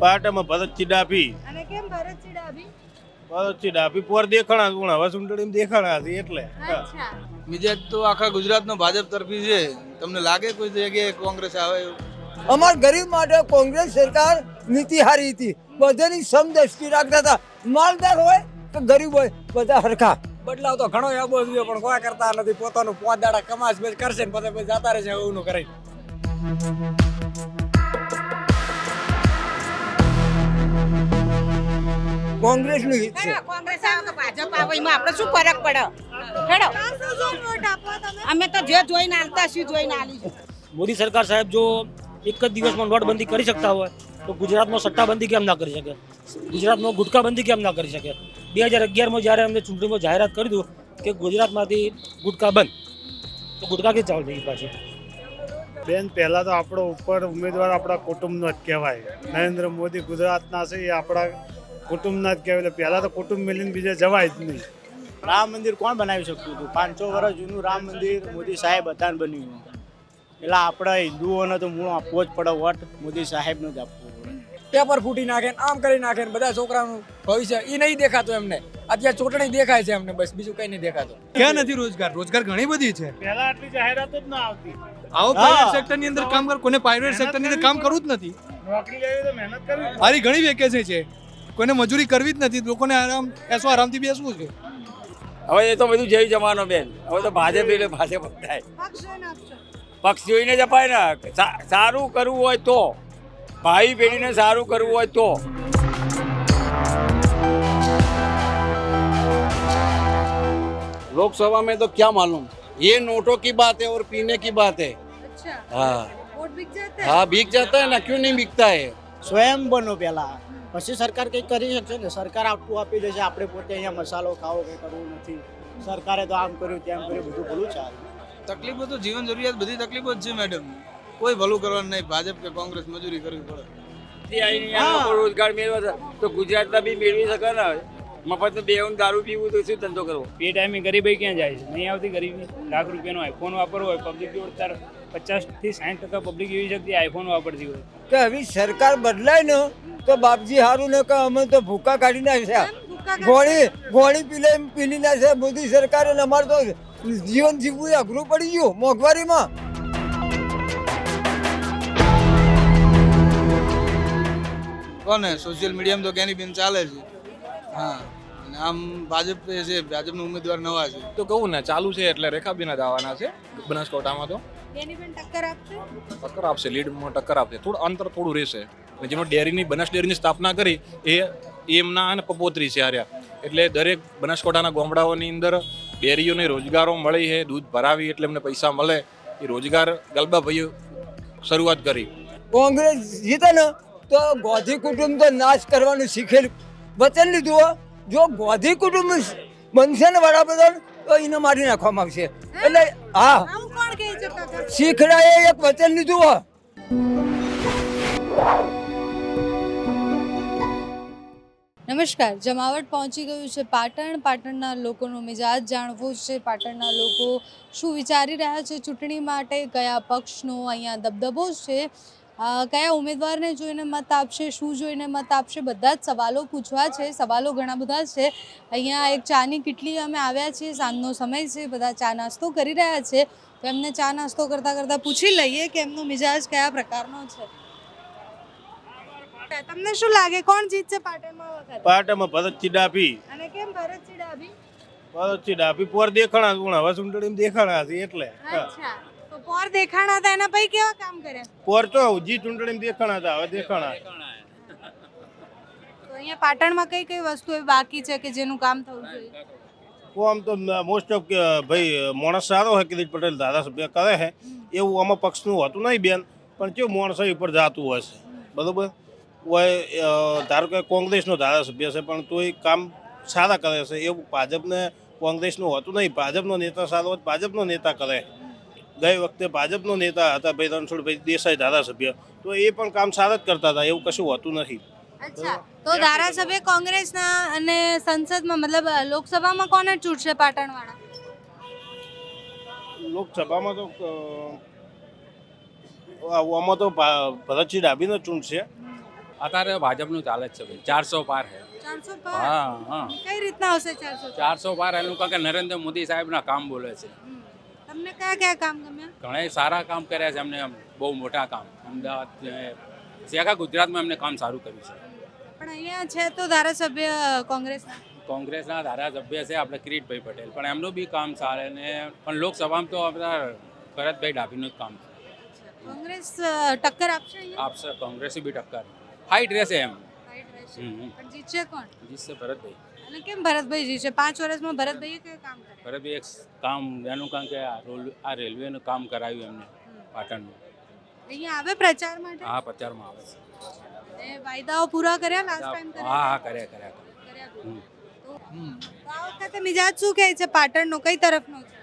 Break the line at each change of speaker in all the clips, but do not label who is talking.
પાટામાં ભરતજી ડાભી
અને કેમ ભરતજી ડાભી
ભરતજી ડાભી પોર દેખાણા ગુણ હવે સુંટડીમાં દેખાણા હતી એટલે.
અચ્છા.
બીજા તો આખા ગુજરાતનો ભાજપ તરફી છે. તમને લાગે કોઈ જગ્યાએ કોંગ્રેસ આવે એવું?
અમાર ગરીબ માટે કોંગ્રેસ સરકાર નીતિ હારી હતી. બધાની સમદ્રષ્ટિ રાખતા હતા. માલદાર હોય કે ગરીબ હોય બધા હરખા.
બદલાવ તો ઘણો આવો જોઈએ પણ કોઈ કરતા નથી. પોતાનું દાડા કમાશ બસ કરશે ને પછી પછી જતા રહેશે એવું કરે
કોંગ્રેસનું હિત છે.
કોંગ્રેસ આવે કે ભાજપ આવે એમાં આપણે શું ફરક પડે? હેડો. અમે તો જે જોઈને આલતા શું જોઈને આલી
મોદી સરકાર સાહેબ જો એક જ દિવસમાં નોટબંધી કરી શકતા હોય તો ગુજરાતમાં સટ્ટાબંધી કેમ ના કરી શકે? ગુજરાતમાં ગુટકાબંધી કેમ ના કરી શકે? બે હજાર અગિયારમાં જ્યારે અમને ચૂંટણીમાં જાહેરાત કરી દઉં કે ગુજરાતમાંથી ગુટકા બંધ તો ગુટકા કે ચાલુ થઈ પાછી?
બેન પહેલાં તો આપણો ઉપર ઉમેદવાર આપણા કુટુંબનો જ કહેવાય. નરેન્દ્ર મોદી ગુજરાતના છે એ આપણા કુટુંબના જ કહેવાય પહેલાં તો કુટુંબ મિલીને બીજે જવાય જ નહીં.
રામ મંદિર કોણ બનાવી શકતું હતું? પાંચસો વર્ષ જૂનું રામ મંદિર મોદી સાહેબ હતા બન્યું. એટલે આપણા હિન્દુઓને તો મૂળ આપવો જ પડે વોટ મોદી સાહેબનો જ આપવો
પેપર ફૂટી નાખે આમ કરી નાખે ને બધા છોકરાનું ભવિષ્ય એ નહીં દેખાતું એમને. અત્યારે ચૂંટણી દેખાય છે એમને બસ બીજું કઈ નહીં દેખાતું.
ક્યાં નથી રોજગાર? રોજગાર ઘણી બધી છે.
પહેલા આટલી જાહેરાત જ ના આવતી.
આવો પ્રાઇવેટ સેક્ટરની અંદર કામ કર. કોને પ્રાઇવેટ સેક્ટરની અંદર કામ કરવું જ નથી.
નોકરી લેવી તો મહેનત કરવી
મારી ઘણી વેકેન્સી છે. કોઈને મજૂરી કરવી જ નથી લોકોને આરામ એસો આરામથી બેસવું છે
હવે એ તો બધું જઈ જવાનો બેન હવે તો ભાજપ એટલે ભાજપ જ થાય
પક્ષ જોઈને આપશો
પક્ષ જોઈને જ અપાય ને સા- સારું કરવું હોય તો ભાઈ પેઢીને સારું કરવું હોય તો
लोकसभा में तो क्या मालूम ये नोटों की बात है और पीने की बात है
અચ્છા
हाँ
વોટ બીક જતે
हाँ बिक जाता है ना क्यों नहीं बिकता है સ્વયં બનો પહેલા પછી સરકાર કંઈક કરી શકશે ને? સરકાર આટલું આપી દેશે. આપણે પોતે અહીંયા મસાલો ખાવો કંઈ કરવું નથી. સરકારે તો આમ કર્યું તેમ કર્યું બધું ભલું ચાલે.
તકલીફો તો જીવન જરૂરિયાત બધી તકલીફો જ છે મેડમ કોઈ ભલું કરવાનું નહીં. ભાજપ કે કોંગ્રેસ મજૂરી કરવી પડે.
રોજગાર મેળવે તો ગુજરાતમાં બી મેળવી શકે ને મફત બે દારૂ પીવું તો શું ધંધો કરવો?
એ ટાઈમે ગરીબાઈ ક્યાં જાય છે? નહીં આવતી ગરીબી. લાખ રૂપિયાનો આઈફોન વાપરવો હોય પબ્લિક જોડે તાર પચાસથી સાઠ ટકા પબ્લિક એવી શક્તિ આઈફોન વાપરતી હોય.
કે હવે સરકાર બદલાય ને તો બાપજી હારું ને કે અમે તો ભૂકા કાઢી નાખ્યા.
ભૂકા
ગોળી ગોળી પીલે પીલી નાખે મોદી સરકારે અમારે તો જીવન જીવવું અઘરું પડી ગયું મોંઘવારીમાં.
કોને? સોશિયલ મીડિયામાં તો કેની બેન ચાલે છે? હા. અને આમ ભાજપ છે ભાજપનો ઉમેદવાર નવા છે.
તો કહું ને ચાલુ છે એટલે રેખાબેન જ આવવાના છે બનાસકોટામાં તો.
બેની પણ ટક્કર આપશે?
ટક્કર આપશે લીડમાં ટક્કર આપશે. થોડું અંતર થોડું રહેશે. અને જેમાં ડેરીની બનાસ ડેરીની સ્થાપના કરી એ એમના અને પપોત્રી છે આર્યા એટલે દરેક બનાસકાંઠાના ગામડાઓની અંદર ડેરીઓને રોજગારો મળી છે દૂધ ભરાવી એટલે એમને પૈસા મળે. એ રોજગાર ગલબાભાઈએ શરૂઆત કરી.
કોંગ્રેસ જીતે ને તો ગોધી કુટુંબ તો નાશ કરવાનું શીખેલું. વચન લીધું જો ગોધી કુટુંબ બનશે ને વડાપ્રધાન તો એને મારી નાખવામાં આવશે. એટલે હા?
આવું કોણ કહે છે કાકા?
શીખડાએ એક વચન લીધું હોય
નમસ્કાર. જમાવટ પહોંચી ગયું છે પાટણ. પાટણના લોકોનો મિજાજ જાણવો છે. પાટણના લોકો શું વિચારી રહ્યા છે ચૂંટણી માટે? કયા પક્ષનો અહીંયા દબદબો છે? કયા ઉમેદવારને જોઈને મત આપશે શું જોઈને મત આપશે બધા જ સવાલો પૂછવા છે સવાલો ઘણા બધા છે. અહીંયા એક ચાની કેટલી અમે આવ્યા છીએ સાંજનો સમય છે બધા ચા નાસ્તો કરી રહ્યા છે. તો એમને ચા નાસ્તો કરતાં કરતાં પૂછી લઈએ કે એમનો મિજાજ કયા પ્રકારનો છે. તમને શું લાગે કોણ જીતશે પાટણમાં આ ભરત
પાટામાં ભરતજી
અને કેમ ભરત ડાભી
ભરત ડાભી પોર દેખાણા હવે સુંટડીમાં દેખાણા છે એટલે.
અચ્છા. પોર દેખાણા હતા એના પછી કેવા કામ કર્યા?
પોર તો જી ચૂંટણી દેખાણા હતા હવે દેખાણા.
તો અહીંયા પાટણમાં કઈ કઈ વસ્તુ એવી બાકી છે કે જેનું કામ થવું જોઈએ?
આમ તો મોસ્ટ ઓફ ભાઈ માણસ સારો હોય કિરીટ પટેલ ધારાસભ્ય કરે છે એવું આમાં પક્ષનું હોતું નહીં બેન પણ કેવું માણસ ઉપર જાતું હશે બરાબર? હોય ધારો કે કોંગ્રેસનો ધારાસભ્ય છે પણ તોય કામ સારા કરે છે. એવું ભાજપને કોંગ્રેસનું હોતું નહીં. ભાજપનો નેતા સારો હોય ભાજપનો નેતા કરે. ગઈ વખતે ભાજપનો નેતા હતા ભાઈ રણછોડભાઈ દેસાઈ ધારાસભ્ય. તો એ પણ કામ સારા જ કરતા હતા એવું કશું હોતું નથી.
અચ્છા તો ધારાસભ્ય કોંગ્રેસના અને સંસદમાં મતલબ લોકસભામાં કોને ચૂંટશે પાટણવાળા?
લોકસભામાં તો આમાં તો ભરતજી ડાભીનો ચૂંટશે.
અત્યારે ભાજપનું ચાલે જ છે ભાઈ ચારસો પાર હે
ચારસો પાર?
હા હા.
કઈ રીતના આવશે ચારસો પાર?
ચારસો પાર એનું કારણ કે નરેન્દ્ર મોદી સાહેબના કામ બોલે છે.
તમને કયા કયા કામ ગમ્યા?
ઘણા સારા કામ કર્યા છે એમને બહુ મોટા કામ. અમદાવાદ આખા ગુજરાતમાં એમને કામ સારું કર્યું છે.
પણ અહીંયા છે તો ધારાસભ્ય કોંગ્રેસના?
કોંગ્રેસના ધારાસભ્ય છે આપણે કિરીટભાઈ પટેલ. પણ એમનું બી કામ સારું ને પણ લોકસભામાં તો આપણા ભરતભાઈ ડાભીનું જ કામ છે.
કોંગ્રેસ ટક્કર આપશે
આપશે કોંગ્રેસ બી ટક્કર. હાઈટ રહેશે એમ.
હાઈટ રહેશે. પણ જીતશે કોણ?
જીતશે ભરતભાઈ.
અને કેમ ભરતભાઈ છે? પાંચ વર્ષમાં ભરતભાઈએ કયું કામ કર્યું?
ભરતભાઈ એક કામ એનું કામ કે આ રોલ આ રેલવેનું કામ કરાવ્યું એમને પાટણનું.
અહીંયા આવે પ્રચાર માટે?
હા પ્રચારમાં આવે છે.
એ વાયદાઓ પૂરા કર્યા લાસ્ટ ટાઈમ
હા હા કર્યા કર્યા
કર્યા. તો આ વખતે મિજાજ શું કહે છે? પાટણનો કઈ તરફનો છે?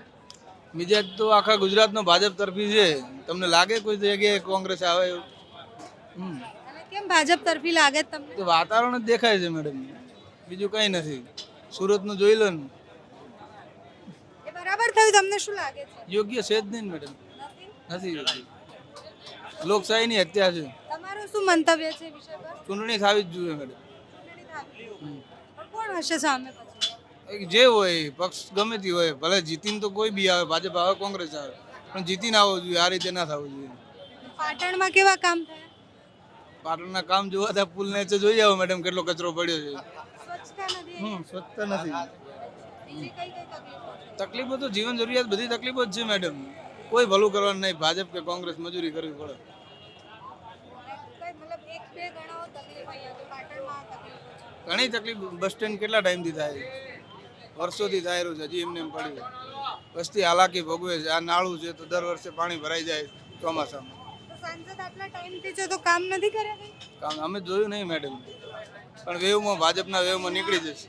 મિજાજ તો આખા ગુજરાતનો ભાજપ તરફી છે. તમને લાગે કોઈ જગ્યાએ કોંગ્રેસ આવે એવું? હમ.
અને કેમ ભાજપ તરફી લાગે છે તમને?
તો વાતાવરણ જ દેખાય છે મેડમ. બીજું કંઈ નથી. સુરતનું જોઈ લો ને.
એ બરાબર થયું તમને શું લાગે છે?
યોગ્ય છે જ નહીં મેડમ.
નથી?
યોગ્ય લોકશાહીની હત્યા છે.
તમારું શું મંતવ્ય છે વિષય પર?
ચૂંટણી થવી જ જોઈએ મેડમ.
કોણ હશે સામે પછી?
જે હોય પક્ષ ગમે તે હોય ભલે જીતીને તો કોઈ બી આવે ભાજપ આવે કોંગ્રેસ આવે પણ જીતીને આવવો જોઈએ આ રીતે ના થવું જોઈએ.
પાટણમાં કેવા કામ થયા?
પાટણના કામ જોવા ત્યાં પુલ નીચે જોઈ આવો મેડમ કેટલો કચરો પડ્યો છે. હમ સ્વચ્છતા નથી.
તકલીફો
તો જીવન જરૂરિયાત બધી તકલીફો જ છે મેડમ કોઈ ભલું કરવાનું નહીં. ભાજપ કે કોંગ્રેસ મજૂરી કરવી પડે.
કઈ મતલબ એક બે ગણાઓ તકલીફ અહીંયા તો પાટણમાં આ તકલીફો છે.
ઘણી તકલીફ. બસ સ્ટેન્ડ કેટલા ટાઈમથી થાય? વર્ષોથી થાય રહ્યું છે હજી એમને એમ પડ્યું. વસ્તી હાલાકી ભોગવે છે. આ નાળું છે તો દર વર્ષે પાણી ભરાઈ જાય ચોમાસામાં.
સાંસદ આટલા ટાઈમથી છે તો કામ નથી કર્યા
કામ અમે જોયું નહીં મેડમ પણ વેવમાં ભાજપના વેવમાં નીકળી જશે.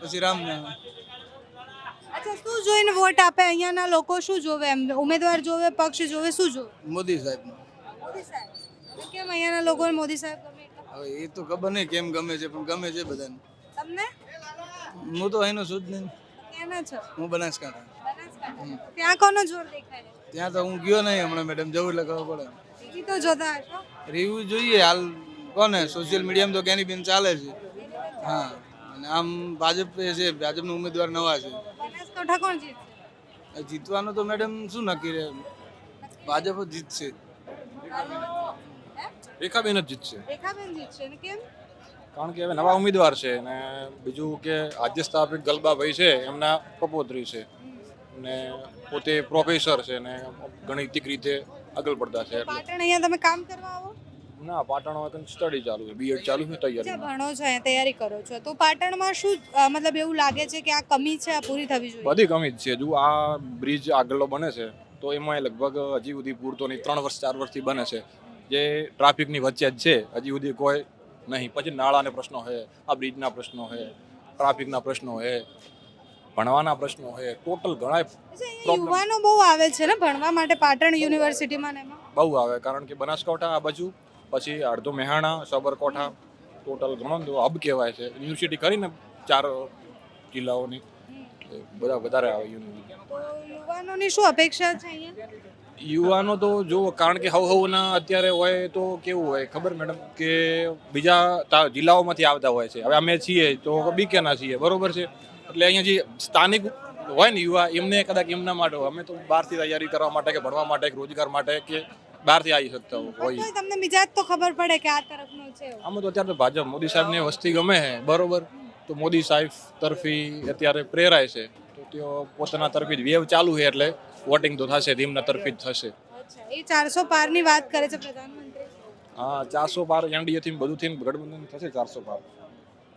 પછી રામ
અચ્છા શું જોઈને વોટ આપે? અહીંયાના લોકો શું જોવે એમ? ઉમેદવાર જોવે પક્ષ જોવે શું જોવે?
મોદી સાહેબ.
મોદી સાહેબ. કેમ અહીંયાના લોકો મોદી સાહેબ ગમે?
હવે એ તો ખબર નહીં કેમ ગમે છે પણ ગમે છે બધાને.
તમને?
હું તો અહીંનો છું જ નહીં.
ક્યાંના છો?
હું બનાસકાંઠા.
ત્યાં કોનો જોર દેખાય?
ત્યાં તો હું ગયો નહીં હમણાં મેડમ જવું એટલે ખબર પડે.
તો જોતા હશો.
રિવ્યુ જોઈએ હાલ કોને? સોશિયલ મીડિયામાં તો કેની બેન ચાલે છે? હા. અને આમ ભાજપ છે ભાજપનો ઉમેદવાર નવા છે.
બનાસકાંઠા કોણ જીતશે?
જીતવાનું તો મેડમ શું નક્કી રહે? ભાજપ જ જીતશે.
રેખાબેન જ જીતશે.
રેખાબેન જીતશે. ને કેમ?
કારણ કે હવે નવા ઉમેદવાર છે અને બીજું કે આદ્ય સ્થાપિત ગલબાભાઈ છે એમના પ્રપોત્રી છે. ને પોતે પ્રોફેસર છે ને ગણિતિક રીતે આગળ પડતા છે. એટલે
પાટણ અહીંયા તમે કામ કરવા આવો?
ના પાટણમાં સ્ટડી ચાલુ છે બીએડ ચાલુ છે તૈયારી
ભણો છો તૈયારી કરો છો. તો પાટણમાં શું મતલબ એવું લાગે છે કે આ કમી છે આ પૂરી થવી જોઈએ?
બધી કમી જ છે. જો આ બ્રિજ આગળનો બને છે તો એમાં લગભગ હજી સુધી પૂરતો નહીં ત્રણ વર્ષ ચાર વર્ષથી બને છે. જે ટ્રાફિકની વચ્ચે જ છે હજી સુધી કોઈ નહીં. પછી નાળાના પ્રશ્નો છે આ બ્રિજના પ્રશ્નો છે ટ્રાફિકના પ્રશ્નો છે ભણવાના પ્રશ્નો છે ટોટલ ઘણા
યુવાનો બહુ આવે છે ને ભણવા માટે પાટણ યુનિવર્સિટીમાં
બહુ આવે. કારણ કે બનાસકાંઠા આ બાજુ પછી અડધો મહેણા સબરકોઠા ટોટલ ઘણો હબ કહેવાય છે. યુનિવર્સિટી કરીને ચાર જિલ્લાઓની બધા વધારે આવે યુનિવર્સિટી
યુવાનોની શું અપેક્ષા છે
યુવાનો તો જુઓ કારણ કે હવ હવના અત્યારે હોય તો કેવું હોય ખબર મેડમ? કે બીજા જિલ્લાઓમાંથી આવતા હોય છે. હવે અમે છીએ તો બીકેના છીએ બરોબર છે? એટલે અહીંયા જે સ્થાનિક હોય ને યુવા એમને કદાચ એમના માટે. અમે તો બહારથી તૈયારી કરવા માટે કે ભણવા માટે કે રોજગાર માટે કે બહારથી આવી શકતા હોય.
તમને મિજાજ તો ખબર પડે કે આ તરફનો છે
આમ તો અત્યારે ભાજપ મોદી સાહેબની વસ્તી ગમે છે બરોબર. તો મોદી સાહેબ તરફી અત્યારે પ્રેરાય છે. તો તેઓ પોતાના તરફી જ વેવ ચાલુ છે એટલે વોટિંગ તો થશે તેમના તરફી જ થશે.
એ ચારસો પારની વાત કરે છે પ્રધાનમંત્રી.
હા ચારસો પાર એનડીએ થી બધું થી ગઠબંધન થશે ચારસો પાર.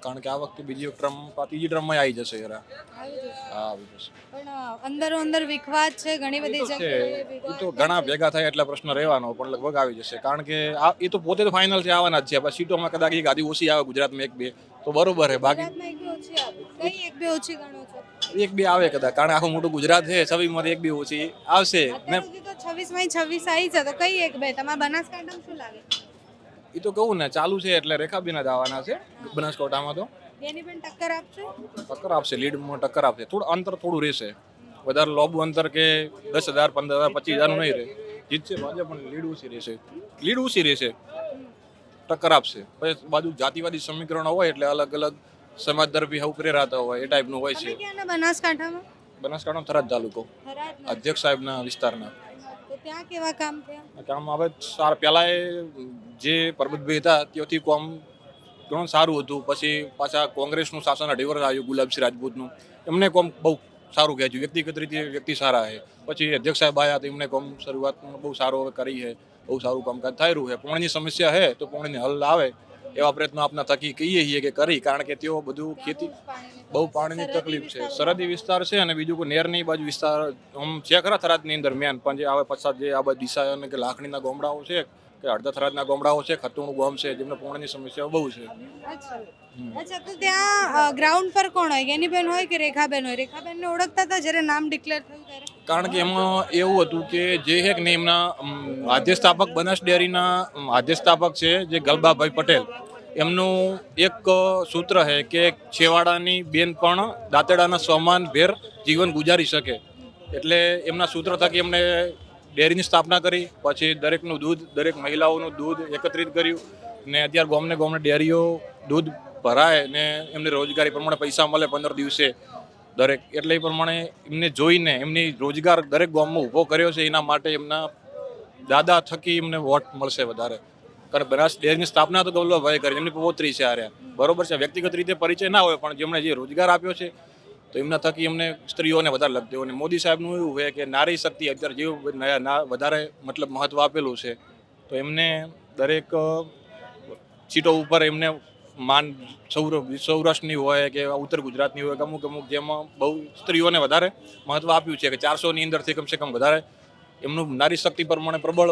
કારણ કે આ વખતે બીજી ટ્રમ્પ આ ત્રીજી ટ્રમ્પમાં આવી જશે યાર
આવી જશે.
હા આવી જશે.
પણ અંદરો અંદર વિખવાદ છે ઘણી બધી જગ્યાએ
એ તો ઘણા ભેગા થાય એટલા પ્રશ્ન રહેવાનો પણ લગભગ આવી જશે. કારણ કે આ એ તો પોતે તો ફાઇનલ છે આવવાના જ છે. પછી સીટોમાં કદાચ એક આધી ઓછી આવે ગુજરાતમાં એક બે તો બરોબર છે બાકી
એક બે ઓછી આવે. કઈ એક બે ઓછી ગણો છો?
એક બે આવે કદાચ. કારણ આખું મોટું ગુજરાત છે છવ્વીસમાંથી એક બે ઓછી આવશે. ને
અત્યાર તો છવ્વીસમાં છવ્વીસ આવી છે તો કઈ એક બે? તમારા બનાસકાંઠામાં શું લાગે?
એ તો કહું ને ચાલુ છે એટલે રેખાબેન જ આવવાના છે બનાસકોટામાં તો.
બેની પણ ટક્કર આપશે?
ટક્કર આપશે લીડમાં ટક્કર આપશે. થોડું અંતર થોડું રહેશે. વધારે લોબુ અંતર કે દસ હજાર પંદર હજાર પચીસ હજારનું નહીં રહે. જીતશે ભાજપ પણ લીડ ઓછી રહેશે. લીડ ઓછી રહેશે. ટક્કર આપશે. પછી બાજુ જાતિવાદી સમીકરણો હોય એટલે અલગ અલગ સમાજ તરફી હવ પ્રેરાતા હોય એ ટાઈપનું હોય છે.
બનાસકાંઠામાં બનાસકાંઠામાં?
બનાસકાંઠા થરાદ તાલુકો. અધ્યક્ષ સાહેબના વિસ્તારના.
ત્યાં કેવા કામ થયા?
કામ હવે સાર પહેલા જે પરબતભાઈ હતા ત્યાંથી કોમ ઘણું સારું હતું. પછી પાછા કોંગ્રેસનું શાસન અઢી વર્ષ આવ્યું ગુલાબસિંહ રાજપૂતનું. એમને કોમ બહુ સારું કહેજ્યું વ્યક્તિગત રીતે વ્યક્તિ સારા છે. પછી અધ્યક્ષ સાહેબ આવ્યા તો એમને કોમ શરૂઆતમાં બહુ સારો કરી છે. બહુ સારું કામકાજ થઈ રહ્યું છે. પોણીની સમસ્યા છે તો પોણીની હલ આવે એવા પ્રયત્નો આપના થકી કહીએ છીએ કે કરી. કારણ કે તેઓ બધું ખેતી બહુ પાણીની તકલીફ છે. સરહદી વિસ્તાર છે અને બીજું કોઈ નેરની બાજુ વિસ્તાર આમ છે ખરા થરાદની અંદર મેન પણ જે આવે પછાત જે આ બધી દિશા અને કે લાખણીના ગોમડાઓ છે કે અડધા થરાદના ગોમડાઓ છે ખતુણું ગામ છે જેમને પાણીની સમસ્યા બહુ છે.
અચ્છા. તો ત્યાં ગ્રાઉન્ડ પર કોણ હોય? ગેનીબેન હોય કે રેખાબેન હોય? રેખાબેનને ઓળખતા હતા જ્યારે નામ ડિક્લેર થયું ત્યારે?
કારણ કે એમાં એવું હતું કે જે એક ને એમના અમ, આદ્ય સ્થાપક બનાસ ડેરીના અમ, છે જે ગલબાભાઈ પટેલ. એમનું એક સૂત્ર છે કે છેવાડાની બેન પણ દાંતેડાના સમાન ભેર જીવન ગુજારી શકે. એટલે એમના સૂત્ર થકી એમને ડેરીની સ્થાપના કરી, પછી દરેકનું દૂધ, દરેક મહિલાઓનું દૂધ એકત્રિત કર્યું ને અત્યારે ગામને ગામને ડેરીઓ દૂધ ભરાય ને એમને રોજગારી પ્રમાણે પૈસા મળે પંદર દિવસે દરેક. એટલે એ પ્રમાણે એમને જોઈને એમની રોજગાર દરેક ગામમાં ઊભો કર્યો છે, એના માટે એમના દાદા થકી એમને વોટ મળશે વધારે. કારણ બનાસ ડેરીની સ્થાપના તો ગૌરવભાઈ કરી એમની પૌત્રી છે આરે બરોબર છે, વ્યક્તિગત રીતે પરિચય ના હોય, પણ જેમણે જે રોજગાર આપ્યો છે, તો એમના થકી એમને સ્ત્રીઓને વધારે લગતી હોય. અને મોદી સાહેબનું એવું હોય કે નારી શક્તિ અત્યારે નયા- વધારે મતલબ મહત્વ આપેલું છે, તો એમને દરેક સીટો ઉપર એમને માન સૌર, સૌરાષ્ટ્રની હોય કે ઉત્તર ગુજરાતની હોય કે અમુક અમુક જેમાં બહુ સ્ત્રીઓને વધારે મહત્વ આપ્યું છે કે ચારસોની અંદરથી કમસે કમ વધારે એમનું નારી શક્તિ પ્રમાણે પ્રબળ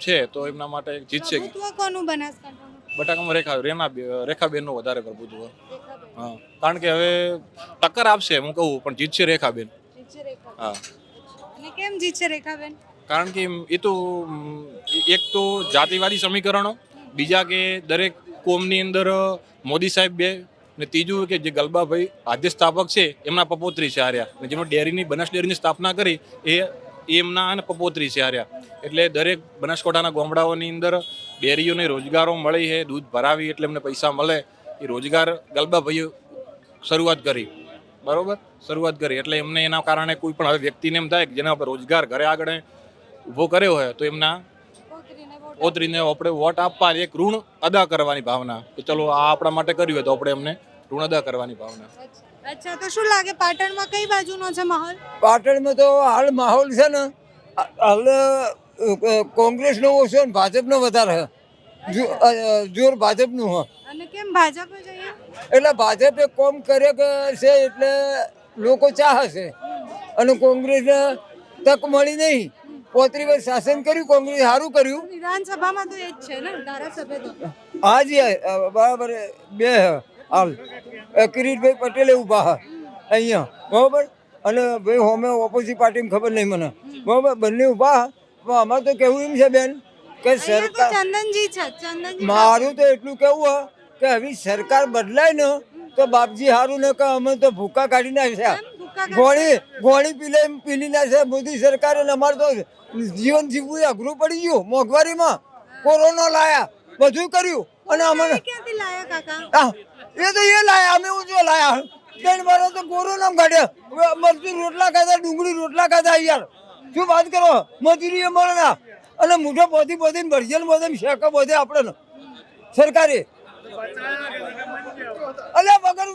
છે તો એમના માટે જીતશે
પ્રભુત્વ કોનું બનાસકાંઠામાં
બટાકામાં રેખા રેના રેખાબેનનું વધારે પ્રભુત્વ. હા કારણ કે હવે ટક્કર આપશે હું કહું પણ જીતશે રેખાબેન. હા.
અને કેમ જીતશે રેખાબેન?
કારણ કે એ તો એક તો જાતિવાદી સમીકરણો બીજા કે દરેક કોમની અંદર મોદી સાહેબ બે ને ત્રીજું કે જે ગલબાભાઈ આદ્ય સ્થાપક છે એમના પપોત્રી છે આર્યા જેમણે ડેરીની બનાસ ડેરીની સ્થાપના કરી એ એમના અને પપોત્રી છે આર્યા. એટલે દરેક બનાસકાંઠાના ગામડાઓની અંદર ડેરીઓને રોજગારો મળી છે, દૂધ ભરાવી એટલે એમને પૈસા મળે. એ રોજગાર ગલબાભાઈએ શરૂઆત કરી. બરોબર? શરૂઆત કરી. એટલે એમને એના કારણે કોઈ પણ હવે વ્યક્તિને એમ થાય કે જેના રોજગાર ઘરે આગળ ઊભો કર્યો હોય તો એમના
પોતરીને
આપણે વોટ આપવા એક ઋણ અદા કરવાની ભાવના કે ચલો આ આપણા માટે કર્યું હોય તો આપણે એમને ઋણ અદા કરવાની ભાવના.
અચ્છા. તો શું લાગે પાટણમાં કઈ બાજુનો છે માહોલ?
પાટણમાં તો હાલ માહોલ છે ને હાલ કોંગ્રેસનો ઓછો ને ભાજપનો વધારે. જોર ભાજપનું હ
અને કેમ ભાજપ
એટલે ભાજપે કોમ કરે કે છે એટલે લોકો ચાહે છે અને કોંગ્રેસને તક મળી નહીં. પોત્રી વર્ષ શાસન કર્યું કોંગ્રેસ સારું કર્યું.
વિધાનસભામાં તો એ જ છે ને ધારાસભ્ય તો.
હાજી બરાબર બે હે. હાલ કિરીટભાઈ પટેલે ઊભા હે અહીંયા. બરાબર? અને ભાઈ હોમે ઓપોઝિટ પાર્ટીમાં ખબર નહીં મને. બરાબર? બંને ઊભા પણ અમારે તો કેવું એમ છે બેન કે સરકાર
ચંદનજી છે
મારું તો એટલું કેવું હે કે હવે સરકાર બદલાય ને તો બાપજી સારું ને કે અમે તો ભૂકા કાઢી નાખ્યા. ગોળી ગોળી પીલે પીલી નાખ્યા મોદી સરકારે ને અમારે તો જીવન જીવવું અઘરું પડી ગયું મોંઘવારીમાં. કોરોના લાયા બધું કર્યું. અને અમને એ તો એ લાયા અમે ઊંચો લાયા? ત્રણ વાર તો કોરોના કાઢ્યા હવે મરચું રોટલા ખાધા ડુંગળી રોટલા ખાધા યાર. શું વાત કરો? મજૂરી એ મળે ના. અને મૂઠો પોતી પોતી ભરજેલ બધે શેકો બધે આપણે સરકારે. અલ્યા વગર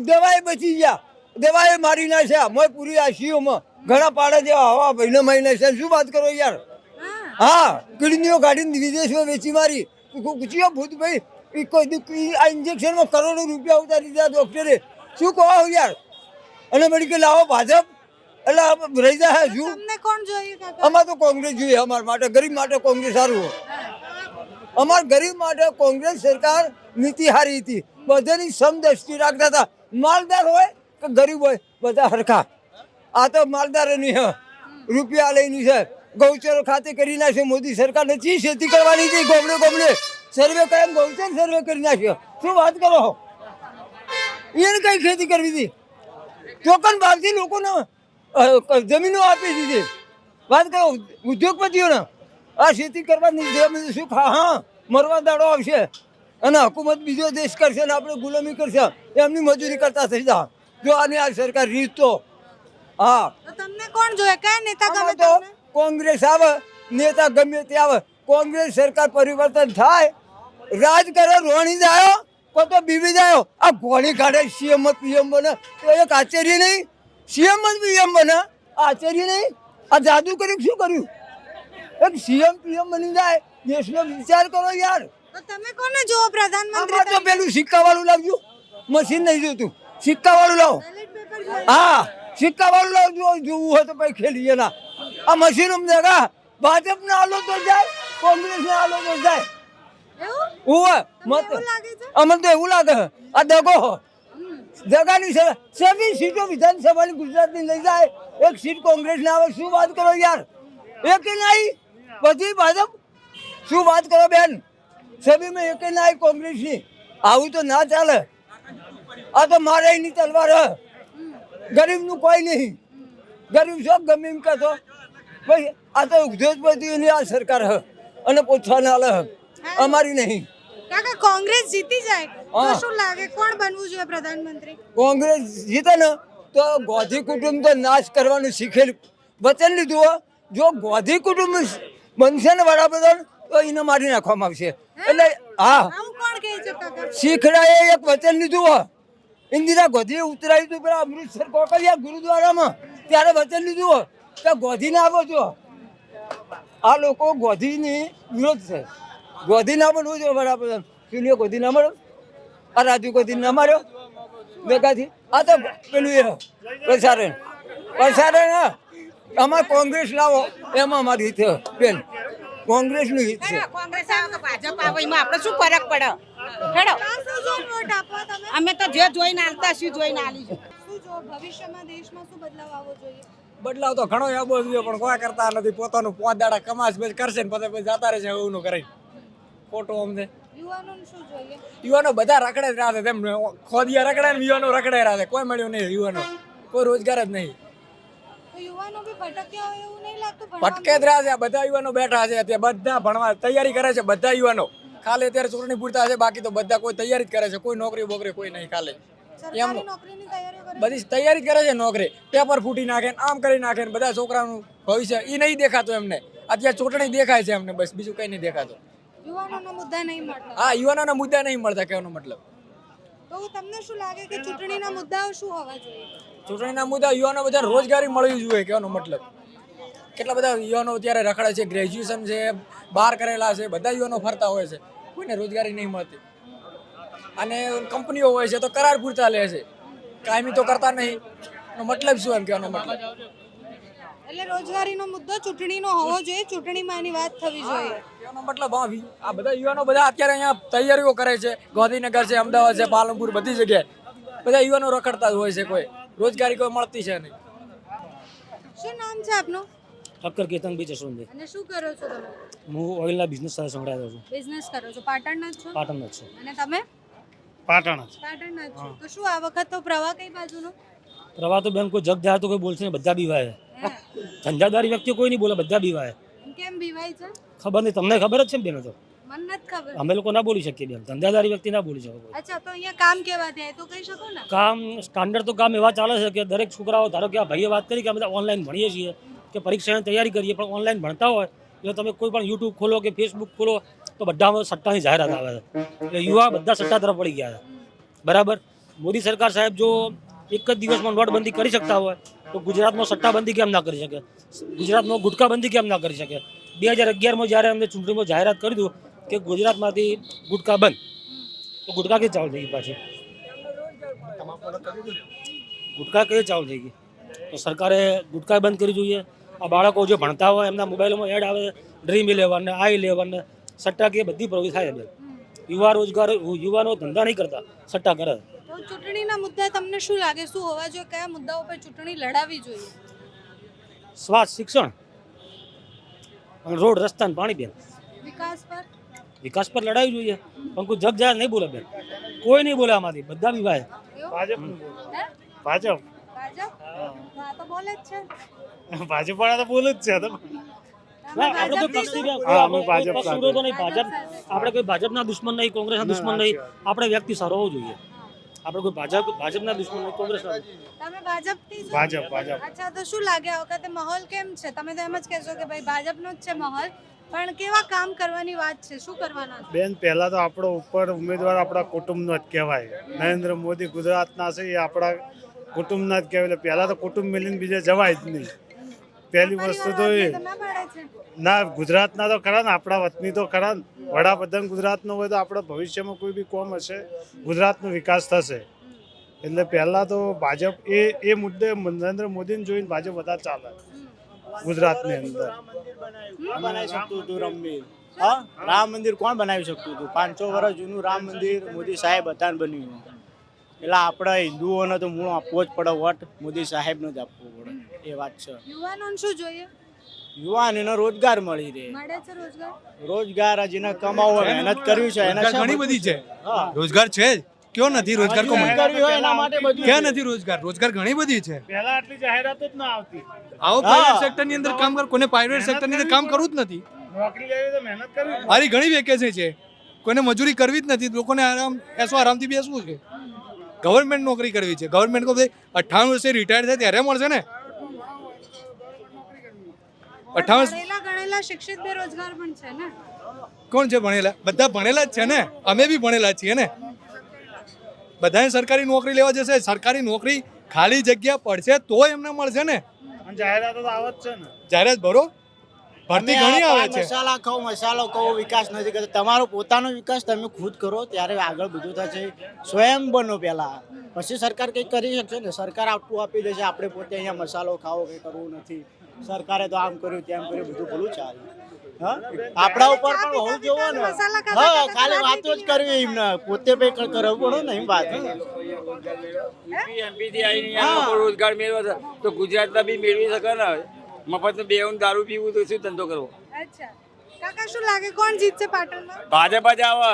દવાએ બચી ગયા. દવાએ મારી નાખ્યા મોય પૂરી આશીઓમાં ઘણા પાડા જેવા હવા ભાઈને મહિને છે શું વાત કરો યાર? હા. કિડનીઓ કાઢીને વિદેશમાં વેચી મારી. કુચીઓ ભૂત ભાઈ ઈ કોઈ આ ઇન્જેક્શનમાં કરોડો રૂપિયા ઉતારી દીધા ડોક્ટરે શું કહો યાર? અને મળી કે લાવો ભાજપ. એટલે રહી જાય શું?
કોણ જોઈએ
અમારે તો કોંગ્રેસ જોઈએ અમારા માટે. ગરીબ માટે કોંગ્રેસ સારું હોય. અમારા ગરીબ માટે કોંગ્રેસ સરકાર નીતિ હારી હતી. બધાની સમદ્રષ્ટિ રાખતા હતા. માલદાર હોય કે ગરીબ હોય બધા હરખા. આ તો માલદાર નહીં હે રૂપિયા લઈને છે. ગૌચરો ખાતે કરી નાખશે મોદી સરકાર નથી ખેતી કરવાની હતી ગોમડે ગોમડે. સર્વે કરે ગૌચર સર્વે કરી નાખ્યો. શું વાત કરો એને કઈ ખેતી કરવી હતી? ચોકન ભાવથી લોકોને જમીનો આપી દીધી. વાત કરો ઉદ્યોગપતિઓને આ ખેતી કરવાની શું ખા હા મરવા દાડો આવશે. અને હકુમત બીજો દેશ કરશે ને આપણે ગુલામી કરશે. એમની મજૂરી કરતા થઈ જા. જો આની આ સરકાર રીત તો હા.
તો તમને કોણ જોઈએ કયા નેતા ગમે
તો કોંગ્રેસ આવે નેતા ગમે તે આવે. કોંગ્રેસ સરકાર પરિવર્તન થાય રાજ કરે રોણી જાયો કો તો બીબી જાયો. આ ગોળી કાઢે સીએમ પીએમ બને. તો એક આશ્ચર્ય નહીં? સીએમ જ પીએમ બને. આચાર્ય આશ્ચર્ય નહીં? આ જાદુ કર્યું શું કર્યું? એક સીએમ પીએમ બની જાય. દેશનો વિચાર કરો યાર.
તો તમે કોને જોવો પ્રધાનમંત્રી
તો પેલું સિક્કા વાળું લાવજો. મશીન નહીં જોતું. સિક્કા વાળું લાવો હા સિક્કા વાળું લાવજો જોવું હોય તો પછી ખેલીએ ના. આ મશીન કા ભાજપને આલો તો જાય કોંગ્રેસને આલો તો જાય. ઓવે મત
લાગે
અમને તો એવું લાગે. આ દગો હો. દગાની છે સભી સીટો વિધાનસભાની ગુજરાતની લઈ જાય. એક સીટ કોંગ્રેસને આવે શું વાત કરો યાર? એક નહીં બધી ભાજપ? શું વાત કરો બેન? સભીમાં એક ના કોંગ્રેસની? આવું તો ના ચાલે. આ તો મારે નહીં તલવાર ગરીબનું કોઈ નહીં. ગરીબ છો ગમે એમ ભાઈ આ તો ઉદ્યોગપતિઓની આ સરકાર હ અને પોતાને અલગ અમારી નહીં.
કાકા કોંગ્રેસ જીતી જાય. તો શું લાગે? કોણ બનવું જોઈએ પ્રધાનમંત્રી?
કોંગ્રેસ જીતે ને તો ગોધી કુટુંબ તો નાશ કરવાનું શીખેલું. વચન લીધું જો ગોધી કુટુંબ બનશે ને વડાપ્રધાન તો એને મારી નાખવામાં આવશે. એટલે હા. શીખડાએ એક વચન લીધું હોય ઇન્દિરા ગોધીએ ઉતરાયું હતું પેલા અમૃતસર કોકલિયા ગુરુદ્વારામાં. ત્યારે વચન લીધું કે ગોધીને આવો છો આ લોકો ગોધીની વિરોધ છે. ગોધી ના હું જોઈએ વડાપ્રધાન સુનિયો ગોધી ના મળ્યો આ રાજુ ગોધી ના માર્યો ભેગાથી આ તો પેલું એ પ્રસારણ. પ્રસારણ. આમાં કોંગ્રેસ લાવો એમાં અમારી હિત બેન કોંગ્રેસનું હિત છે.
કોંગ્રેસ આવે કે ભાજપ આવે એમાં આપણે શું ફરક પડે? હેડો. અમે તો જે જોઈને આલતા જોઈને આલીશું
શું જો ભવિષ્યમાં દેશમાં શું બદલાવ આવવો જોઈએ
બદલાવ તો ઘણો આવવો જોઈએ પણ કોઈ કરતા નથી. પોતાનું પાંચ દાડા કમાશ કરશે ને પછી પછી જતા રહેશે એવું કરે ખોટું અમને યુવાનો બધા રખડે જ રહ્યા તેમ ખોદિયા રખડે ને યુવાનો રખડે રહ્યા છે કોઈ મળ્યું નહીં યુવાનો. કોઈ રોજગાર જ નહીં. ભટકે જ રહ્યા છે. આ બધા યુવાનો બેઠા છે. અત્યારે બધા ભણવા તૈયારી કરે છે. બધા યુવાનો. ખાલી અત્યારે ચૂંટણી પૂરતા છે. બાકી તો બધા કોઈ તૈયારી જ કરે છે. કોઈ નોકરી બોકરી કોઈ નહીં ખાલી.
કરે
બધી તૈયારી કરે છે નોકરી. પેપર ફૂટી નાખે આમ કરી નાખે ને બધા છોકરાનું ભવિષ્ય એ નહીં દેખાતું એમને. અત્યારે ચૂંટણી દેખાય છે એમને. બસ બીજું કંઈ નહીં દેખાતું.
યુવાનોના મુદ્દા નહીં મળતા.
હા યુવાનોના મુદ્દા નહીં મળતા કહેવાનો મતલબ.
તો તમને શું લાગે કે ચૂંટણીના મુદ્દાઓ શું હોવા જોઈએ?
ચૂંટણીના મુદ્દા યુવાનો બધા રોજગારી મળવી જોઈએ કહેવાનો મતલબ. કેટલા બધા યુવાનો અત્યારે રખડે છે ગ્રેજ્યુએશન છે બહાર કરેલા છે બધા યુવાનો ફરતા હોય છે. કોઈને રોજગારી નહીં મળતી. અને કંપનીઓ હોય છે તો કરાર પૂરતા લે છે. કાયમી તો કરતા નહીં. મતલબ શું એમ કહેવાનો મતલબ?
એટલે રોજગારીનો મુદ્દો ચૂંટણીનો હોવો જોઈએ ચૂંટણીમાં એની વાત થવી જોઈએ.
મતલબ આ બધા યુવાનો બધા અત્યારે અહીંયા તૈયારીઓ કરે છે. ગાંધીનગર છે અમદાવાદ છે પાલનપુર બધી જગ્યાએ. બધા યુવાનો રખડતા જ હોય છે કોઈ. રોજગારી કોઈ મળતી છે નહીં.
શું નામ છે આપનું?
ઠક્કર કેતન બી જસવંતભાઈ.
અને શું કરો છો તમે?
હું ઓઇલના બિઝનેસ સાથે સંકળાયેલો છું.
બિઝનેસ કરો છો. પાટણના જ છો?
પાટણનો જ છું.
અને તમે?
પાટણ જ.
પાટણના જ છો. તો શું આ વખત તો પ્રવાહ કઈ બાજુનો?
પ્રવાહ તો બેન કોઈ જગ જાય તો કોઈ બોલશે ને બધા બીવાય? ધંધાદારી વ્યક્તિઓ કોઈ નહીં બોલે બધા બીવાય.
કેમ બીવાય છે?
ખબર નહીં તમને ખબર જ છે બેન તો? અમે લોકો ના બોલી શકીએ બેન ધંધાદારી વ્યક્તિ ના બોલી શકે
અચ્છા તો અહીંયા કામ કેવા થાય? તો કહી શકો ને?
કામ સ્ટાન્ડર્ડ તો કામ એવા ચાલે છે કે દરેક છોકરાઓ ધારો કે આ ભાઈએ વાત કરી કે અમે ઓનલાઈન ભણીએ છીએ કે પરીક્ષાની તૈયારી કરીએ પણ ઓનલાઈન ભણતા હોય એટલે તમે કોઈ પણ યુટ્યુબ ખોલો કે ફેસબુક ખોલો તો બધામાં સટ્ટાની જાહેરાત આવે છે. એટલે યુવા બધા સટ્ટા તરફ પડી ગયા છે. બરાબર? મોદી સરકાર સાહેબ જો એક જ દિવસમાં નોટબંધી કરી શકતા હોય તો ગુજરાતમાં સટ્ટાબંધી કેમ ના કરી શકે? ગુજરાતમાં ગુટકાબંધી કેમ ના કરી શકે? બે હજાર અગિયારમાં જ્યારે અમને ચૂંટણીમાં જાહેરાત કરી દીધું કે ગુજરાતમાંથી ગુટકા બંધ, તો ગુટકા કઈ ચાલુ થઈ ગઈ પાછી? ગુટકા કઈ ચાલુ થઈ ગઈ? તો સરકારે ગુટકા બંધ કરી જોઈએ. આ બાળકો જે ભણતા હોય, એમના મોબાઈલમાં એડ આવે, ડ્રીમ ઇલેવન ને આ ઇલેવન ને સટ્ટા કે બધી પ્રવૃત્તિ થાય યુવા રોજગાર, યુવાનો ધંધા નહીં કરતા, સટ્ટા કરે.
ચૂંટણીના મુદ્દા તમને શું લાગે? શું હોવા જોઈએ? કયા મુદ્દાઓ પર ચૂંટણી લડાવી જોઈએ?
સ્વાસ્થ્ય શિક્ષણ. રોડ રસ્તા ને પાણી બેન.
વિકાસ પર?
વિકાસ પર લડાવી જોઈએ. પણ કોઈ જગ જાહેર નહીં બોલે બેન. કોઈ નહીં બોલે આમાંથી. બધા બી ભાઈ.
ભાજપ ભાજપ.
ભાજપ? તો બોલે જ છે.
વાળા તો બોલે જ
આપણે કોઈ ભાજપના દુશ્મન નહીં કોંગ્રેસના દુશ્મન નહીં. આપણે વ્યક્તિ સારો હોવો જોઈએ. આપણે કોઈ ભાજપ ભાજપના દુશ્મન કોંગ્રેસના
તમે ભાજપથી
ભાજપ ભાજપ.
અચ્છા તો શું લાગે આ વખતે માહોલ કેમ છે? તમે તો એમ જ કહેશો કે ભાઈ ભાજપનો જ છે માહોલ પણ કેવા કામ કરવાની વાત છે? શું કરવાના
બેન પહેલા તો આપણો ઉપર ઉમેદવાર આપણા કુટુંબનો જ કહેવાય. નરેન્દ્ર મોદી ગુજરાતના છે એ આપણા કુટુંબના જ કહેવાય. એટલે પહેલા તો કુટુંબ મિલીને બીજે જવાય જ નહીં. પહેલી વસ્તુ તો એ.
ના પાડે છે.
ના ગુજરાતના તો ખરા ને આપણા વતની તો ખરા ને. વડાપ્રધાન ગુજરાતનો હોય તો આપણા ભવિષ્યમાં કોઈ બી કોમ હશે ગુજરાતનો વિકાસ થશે. એટલે પહેલાં તો ભાજપ એ એ મુદ્દે નરેન્દ્ર મોદીને જોઈને ભાજપ વધારે ચાલે. ગુજરાતની અંદર.
બનાવી શકતું હતું રમવીર હા? રામ મંદિર કોણ બનાવી શકતું હતું? પાંચસો વર્ષ જૂનું રામ મંદિર મોદી સાહેબ હતા બન્યું. એટલે આપણે હિન્દુઓને તો મૂળ આપવો જ પડે વોટ મોદી સાહેબનો જ આપવો પડે. એ વાત છે.
યુવાનોને શું જોઈએ?
યુવાનોને રોજગાર મળી રહે.
મળે છે રોજગાર?
રોજગાર જેને કમાવો મહેનત કરવી છે એને
ઘણી બધી છે. રોજગાર છે જ. કયો નથી રોજગાર
કો કરવી હોય એના માટે બધું
ક્યાં નથી રોજગાર? રોજગાર ઘણી બધી છે.
પહેલા આટલી જાહેરાત જ ના આવતી.
આવો પ્રાઇવેટ સેક્ટરની અંદર કામ કર કોને પ્રાઇવેટ સેક્ટરની અંદર કામ કરવું જ નથી.
નોકરી લેવી તો મહેનત કરવી
મારી ઘણી વેકેન્સી છે. કોઈને મજૂરી કરવી જ નથી લોકોને આરામ એસો આરામથી બેસવું છે. ગવર્મેન્ટ નોકરી કરવી છે. ગવર્મેન્ટ કોઈ અઠ્ઠાણું વર્ષે રિટાયર થાય ત્યારે મળશે ને. અઠ્ઠાવન
ભણેલા ગણેલા શિક્ષિત બેરોજગાર પણ છે ને.
કોણ છે ભણેલા? બધા ભણેલા જ છે ને? અમે બી ભણેલા જ છીએ ને? બધાએ સરકારી નોકરી લેવા જશે. સરકારી નોકરી ખાલી જગ્યા પડશે તો એમને મળશે ને?
જાહેરાત તો આવત છે ને.
જાહેરાત ભરો. ભરતી ઘણી આવે છે.
મસાલા ખાઓ મસાલો ખાઓ વિકાસ નથી કરતો. તમારો પોતાનો વિકાસ તમે ખુદ કરો ત્યારે આગળ બધું થશે. સ્વયં બનો પહેલા. પછી સરકાર કંઈક કરી શકશે ને? સરકાર આટલું આપી દેશે આપણે પોતે અહીંયા મસાલો ખાવો કંઈ કરવું નથી. સરકારે તો આમ કર્યું તેમ કર્યું બધું ભૂલું ચાલે. આપણા ઉપર પણ હોવું જોવો ને. હા ખાલી વાતો જ કરવી એમને. પોતે કંઈ કરવું પડે ને એમ વાત.
એમપીથી આવીને રોજગાર મેળવે છે તો ગુજરાતમાં બી મેળવી શકે ને. મફત બેહું દારૂ પીવું તો શું ધંધો કરવો?
અચ્છા. કાકા શું લાગે? કોણ જીતશે પાટણમાં?
ભાજપ જ આવે.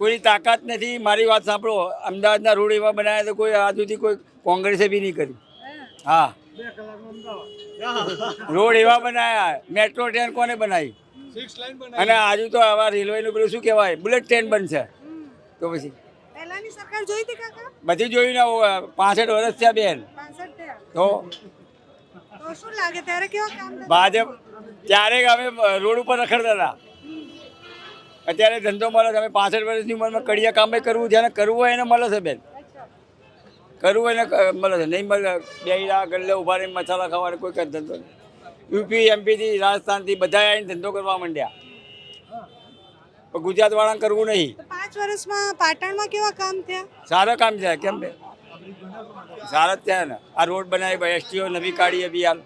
કોઈ તાકાત નથી. મારી વાત સાંભળો. અમદાવાદના રોડ એવા બનાવ્યા તો કોઈ આજુ સુધી કોઈ કોંગ્રેસે બી નહીં કરી. હા. રોડ એવા બનાવ્યા મેટ્રો ટ્રેન કોને બનાવી? અને આજુ તો આવા રેલવેનું પેલું શું કહેવાય? બુલેટ ટ્રેન બનશે. તો પછી? બધી જોયું ને પાસઠ વર્ષ થયા બેન. તો?
તો શું લાગે ત્યારે કેવા કામ થતા?
ભાજપ ત્યારે અમે રોડ ઉપર રખડતા હતા. અત્યારે ધંધો મળે છે. અમે પાસઠ વર્ષની ઉંમરમાં કડિયા કામે કરવું જેને કરવું હોય એને મળે છે બેન. કરવું એને મળે છે. નહીં મળે બે ગલ્લે ઊભા રહીને મસાલા ખાવાનો કોઈ કઈ ધંધો નહીં યુપી એમપીથી રાજસ્થાનથી બધા આવીને ધંધો કરવા માંડ્યા. પણ ગુજરાતવાળાને કરવું નહીં.
પાંચ વર્ષમાં પાટણમાં કેવા કામ થયા?
સારા કામ છે કેમ બે સારા થયા ને. આ રોડ બનાવી એસટીઓ નવી કાઢી અભિયાન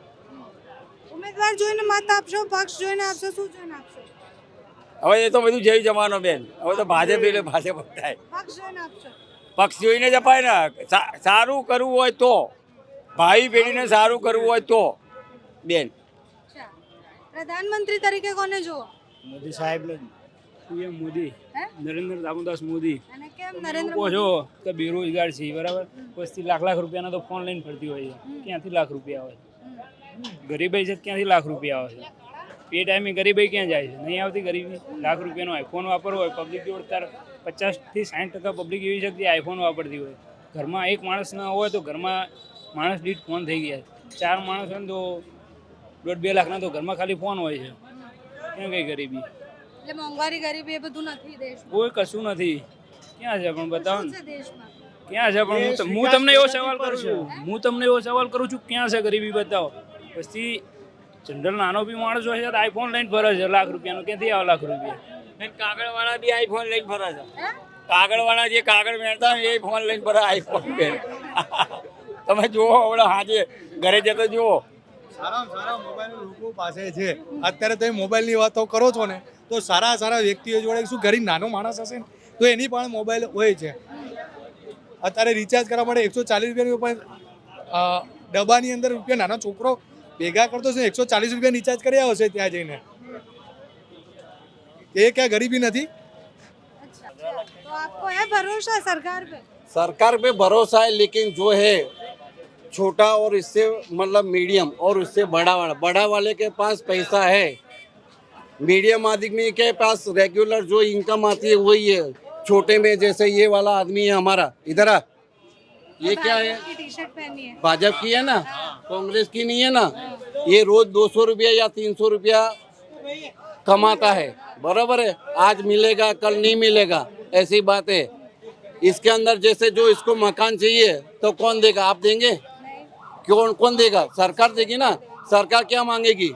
ઉમેદવાર જોઈને મત આપશો પક્ષ જોઈને આપશો શું જોઈને આપશો?
હવે એ તો બધું જઈ જમાનો બેન. હવે તો ભાજપ એટલે ભાજપ થાય.
પક્ષ જોઈને આપશો.
પક્ષ જોઈને જ અપાય ને સારું કરવું હોય તો. ભાઈ પેઢીને સારું કરવું હોય તો. બેન.
પ્રધાનમંત્રી તરીકે કોને જુઓ?
મોદી સાહેબ
પીએમ મોદી. નરેન્દ્ર દામોદાસ મોદી.
અને કેમ નરેન્દ્ર
કહો છો કે બેરોજગાર છે બરાબર? વસ્તી લાખ લાખ રૂપિયાના તો ફોન લઈને ફરતી હોય છે. ક્યાંથી લાખ રૂપિયા આવે ગરીબાઈ છે ક્યાંથી લાખ રૂપિયા આવે છે? એ ટાઈમે ગરીબાઈ ક્યાં જાય છે? નહીં આવતી ગરીબી? લાખ રૂપિયાનો આઈફોન વાપરવો હોય પબ્લિક જોડે તાર પચાસથી સાઠ ટકા પબ્લિક એવી શક્તિ આઈફોન વાપરતી હોય. ઘરમાં એક માણસ ના હોય તો ઘરમાં માણસ દીઠ ફોન થઈ ગયા. ચાર માણસ હોય ને તો દોઢ બે લાખના તો ઘરમાં ખાલી ફોન હોય છે. એમ કઈ ગરીબી?
એટલે મોંઘવારી ગરીબી એ બધું નથી દેશ
કોઈ કશું નથી. ક્યાં છે પણ બતાવો ને. ક્યાં છે પણ હું તમને એવો સવાલ કરું છું. હું તમને એવો સવાલ કરું છું ક્યાં છે ગરીબી બતાવો. પછી જનરલ નાનો બી માણસ હોય છે તો આઈફોન લઈને ફરે છે લાખ રૂપિયાનો. ક્યાંથી આવે લાખ રૂપિયા?
કાગળ વાળા બી આઈફોન લઈને ફરે છે. કાગળ વાળા જે કાગળ મેળતા હોય એ ફોન લઈને ફરે આઈફોન બેન તમે જુઓ હમણાં હાજે ઘરે જતો જુઓ.
સારામાં સારા મોબાઈલ લોકો પાસે છે. અત્યારે તમે મોબાઈલની વાતો કરો છો ને તો સારા સારા વ્યક્તિઓ જોડે શું ગરીબ નાનો માણસ હશે ને? તો એની પણ મોબાઈલ હોય છે. અત્યારે રિચાર્જ કરવા માટે એકસો ચાલીસ રૂપિયાની પણ ડબ્બાની અંદર રૂપિયા નાનો છોકરો ભેગા કરતો છે એકસો ચાલીસ રૂપિયા રિચાર્જ કરી આવશે ત્યાં જઈને. એ ક્યાં ગરીબી નથી
तो आपको है भरोसा सरकार पे
सरकार पे भरोसा है लेकिन जो है छोटा और इससे मतलब मीडियम और उससे बड़ा वाला बड़ा वाले के पास पैसा है मीडियम आदमी के पास रेगुलर जो इनकम आती है वही है छोटे में जैसे ये वाला आदमी है हमारा इधर आ ये क्या है
टी शर्ट पहनी है
भाजपा की है ना कांग्रेस की नहीं है ना ये रोज दो सौ रुपया या तीन सौ रुपया कमाता है बराबर है। आज मिलेगा, कल नहीं मिलेगा, ऐसी बात है। इसके अंदर जैसे जो इसको मकान चाहिए तो कौन देगा? आप देंगे? कौन कौन देगा? सरकार देगी ना? सरकार क्या मांगेगी?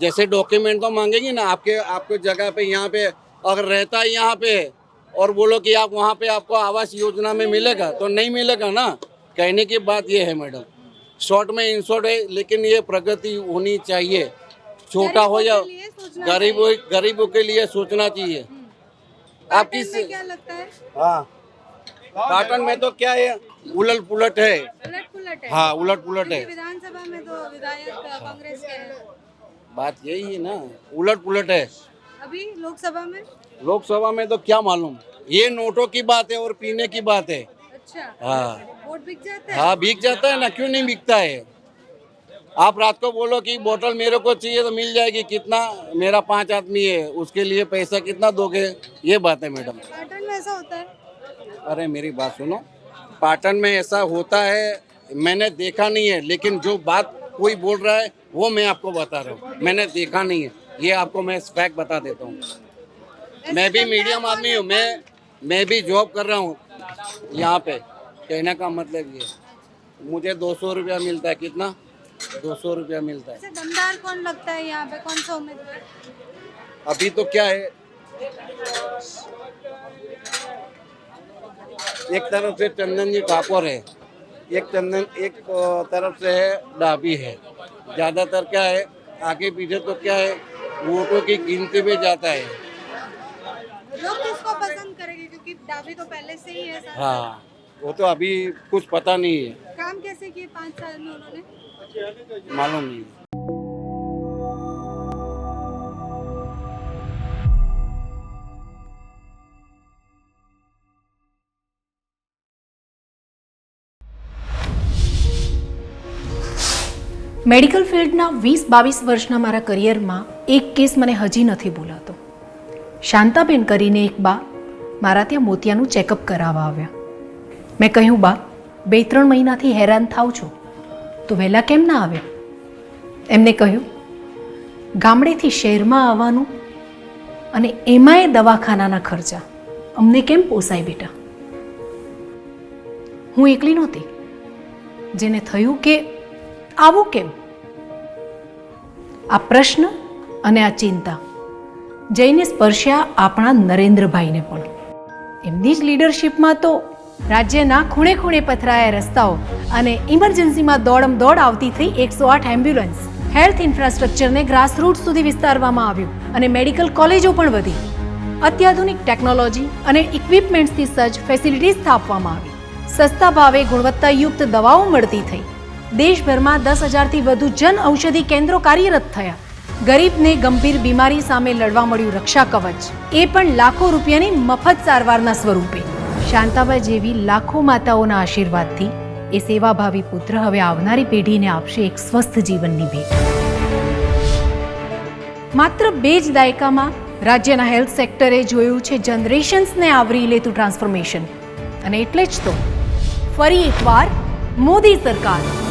जैसे डॉक्यूमेंट तो मांगेगी ना, आपके, आपको जगह पे, यहाँ पे, अगर रहता है यहाँ पे, और बोलो कि आप वहाँ पे आपको आवास योजना में मिलेगा तो नहीं मिलेगा ना? कहने की बात ये है, मैडम। शॉर्ट में इन शॉर्ट है, लेकिन ये प्रगति होनी चाहिए। छोटा हो या गरीबों गरीबों के लिए सोचना चाहिए। आप किस
क्या लगता है?
हाँ। पाटन में तो क्या है? उलट पुलट है।
उलट पुलट है।
हाँ उलट पुलट है।
विधानसभा में तो विधायक कांग्रेस के
बात यही है ना। उलट पुलट है।
अभी लोकसभा में?
लोकसभा में तो क्या मालूम? ये नोटों की बात है और पीने की बात है।
अच्छा।
हाँ।
वोट बिक जाता है?
हाँ बिक जाता है ना। क्यों नहीं बिकता है? आप रात को बोलो कि बोतल मेरे को चाहिए तो मिल जाएगी। कितना? मेरा पाँच आदमी है उसके लिए पैसा कितना दोगे? ये बात है मैडम।
पाटन में ऐसा होता है।
अरे मेरी बात सुनो। पाटन में ऐसा होता है मैंने देखा नहीं है लेकिन जो बात कोई बोल रहा है वो मैं आपको बता रहा हूँ। मैंने देखा नहीं है। ये आपको मैं फैक्ट बता देता हूँ। मैं भी मीडियम आदमी हूँ मैं मैं भी जॉब कर रहा हूँ। यहाँ पे कहने का मतलब ये मुझे दो सौ रुपया मिलता है कितना? दो सौ रुपया मिलता है।
दमदार कौन लगता है यहाँ पे? कौन सा उम्मीदवार?
अभी तो क्या है? एक तरफ़ से चंदन जी ठाकुर है एक चंदन एक तरफ़ से है डाबी है। ज़्यादातर क्या है आगे पीछे तो क्या है वोटों की गिनती में जाता है।
लोग किसको पसंद करेंगे? क्योंकि डाबी तो पहले से ही है
हाँ। वो तो अभी कुछ पता नहीं है
काम कैसे किए पाँच साल में उन्होंने
मालूम नहीं है
મેડિકલ ફિલ્ડના વીસ બાવીસ વર્ષના મારા કરિયરમાં એક કેસ મને હજી નથી ભૂલાતો શાંતાબેન કરીને એક બા મારા ત્યાં મોતિયાનું ચેકઅપ કરાવવા આવ્યા મેં કહ્યું, બા, બે ત્રણ મહિનાથી હેરાન થાવ છો. તો વહેલા કેમ ના આવ્યા એમને કહ્યું, ગામડેથી શહેરમાં આવવાનું અને એમાંય દવાખાનાના ખર્ચા. અમને કેમ પોસાય બેટા? હું એકલી નહોતી, જેને થયું કે આવું કેમ? આ પ્રશ્ન અને આ ચિંતા જઈને સ્પર્શ્યા આપણા નરેન્દ્રભાઈને પણ. એમની જ લીડરશિપમાં તો રાજ્યના ખૂણે ખૂણે પથરાયા રસ્તાઓ અને ઇમરજન્સીમાં દોડમ દોડ આવતી થઈ એકસો આઠ એમ્બ્યુલન્સ. હેલ્થ ઇન્ફ્રાસ્ટ્રક્ચરને ગ્રાસરૂટ સુધી વિસ્તારવામાં આવ્યું અને મેડિકલ કોલેજો પણ વધી. અત્યાધુનિક ટેકનોલોજી અને ઇક્વિપમેન્ટ્સથી સજ્જ ફેસિલિટી સ્થાપવામાં આવી. સસ્તા ભાવે ગુણવત્તાયુક્ત દવાઓ મળતી થઈ. દેશભરમાં દસ હજારથી વધુ જન ઔષધિ કેન્દ્રો કાર્યરત થયા. ગરીબને ગંભીર બીમારી સામે લડવા મળ્યું રક્ષા કવચ. એ પણ લાખો રૂપિયાની મફત સારવારના સ્વરૂપે. શાંતાબા જેવી લાખો માતાઓના આશીર્વાદથી એ સેવાભાવી પુત્ર હવે આવનારી પેઢીને આપશે એક સ્વસ્થ જીવનની ભેટ. માત્ર બે જ દાયકામાં રાજ્યના હેલ્થ સેક્ટરે જોયું છે જનરેશન્સને આવરી લેતું ટ્રાન્સફોર્મેશન. અને એટલે જ તો ફરી એકવાર મોદી સરકાર